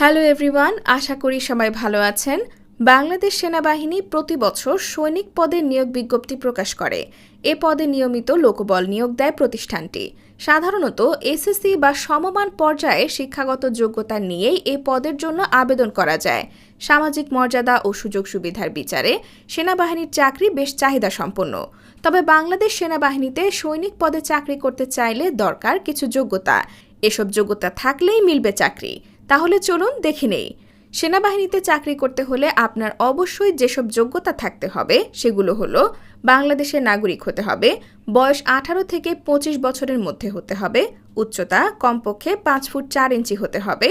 Hello everyone, আশা করি সবাই ভালো আছেন। বাংলাদেশ সেনাবাহিনী প্রতি বছর সৈনিক পদের নিয়োগ বিজ্ঞপ্তি প্রকাশ করে। এ পদে নিয়মিত লোকবল নিয়োগ দেয় প্রতিষ্ঠানটি। সাধারণত এসএসসি বা সমমান পর্যায়ে শিক্ষাগত যোগ্যতা নিয়েই এ পদের জন্য আবেদন করা যায়। সামাজিক মর্যাদা ও সুযোগ সুবিধার বিচারে সেনাবাহিনীর চাকরি বেশ চাহিদা সম্পন্ন তবে বাংলাদেশ সেনাবাহিনীতে সৈনিক পদে চাকরি করতে চাইলে দরকার কিছু যোগ্যতা। এসব যোগ্যতা থাকলেই মিলবে চাকরি। তাহলে চলুন দেখে নেই। সেনাবাহিনীতে চাকরি করতে হলে আপনার অবশ্যই যেসব যোগ্যতা থাকতে হবে, সেগুলো হলো বাংলাদেশের নাগরিক হতে হবে, বয়স আঠারো থেকে পঁচিশ বছরের মধ্যে হতে হবে, উচ্চতা কমপক্ষে পাঁচ ফুট চার ইঞ্চি হতে হবে,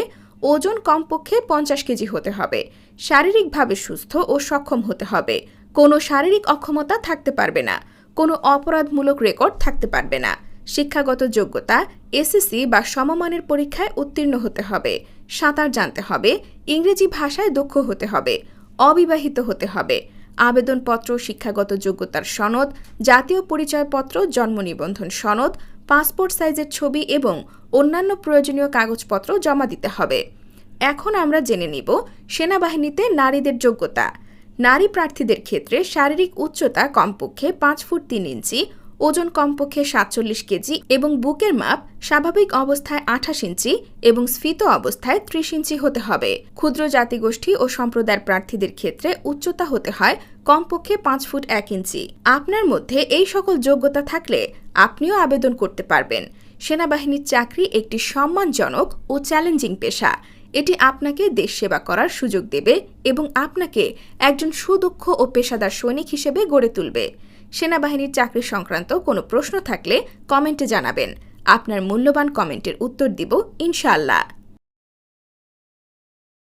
ওজন কমপক্ষে পঞ্চাশ কেজি হতে হবে, শারীরিকভাবে সুস্থ ও সক্ষম হতে হবে, কোনো শারীরিক অক্ষমতা থাকতে পারবে না, কোনো অপরাধমূলক রেকর্ড থাকতে পারবে না, শিক্ষাগত যোগ্যতা, এসএসসি বা সমমানের পরীক্ষায় উত্তীর্ণ হতে হবে সাঁতার জানতে হবে, ইংরেজি ভাষায় দক্ষ হতে হবে, অবিবাহিত হতে হবে। আবেদনপত্র, শিক্ষাগত যোগ্যতার সনদ, জাতীয় পরিচয়পত্র, জন্ম নিবন্ধন সনদ, পাসপোর্ট সাইজের ছবি এবং অন্যান্য প্রয়োজনীয় কাগজপত্র জমা দিতে হবে। এখন আমরা জেনে নিব সেনাবাহিনীতে নারীদের যোগ্যতা। নারী প্রার্থীদের ক্ষেত্রে শারীরিক উচ্চতা কমপক্ষে পাঁচ ফুট তিন ইঞ্চি ওজন কমপক্ষে সাতচল্লিশ কেজি এবং বুকের মাপ স্বাভাবিক অবস্থায় আঠাশ ইঞ্চি এবং স্ফীত অবস্থায় ত্রিশ ইঞ্চি হতে হবে। ক্ষুদ্র জাতিগোষ্ঠী ও সম্প্রদায়ের প্রার্থীদের ক্ষেত্রে উচ্চতা হতে হয় কমপক্ষে পাঁচ ফুট এক ইঞ্চি। আপনার মধ্যে এই সকল যোগ্যতা থাকলে আপনিও আবেদন করতে পারবেন। সেনাবাহিনীর চাকরি একটি সম্মানজনক ও চ্যালেঞ্জিং পেশা। এটি আপনাকে দেশ সেবা করার সুযোগ দেবে এবং আপনাকে একজন সুদক্ষ ও পেশাদার সৈনিক হিসেবে গড়ে তুলবে। সেনাবাহিনীর চাকরি সংক্রান্ত কোনো প্রশ্ন থাকলে কমেন্টে জানাবেন। আপনার মূল্যবান কমেন্টের উত্তর দিব ইনশাআল্লাহ।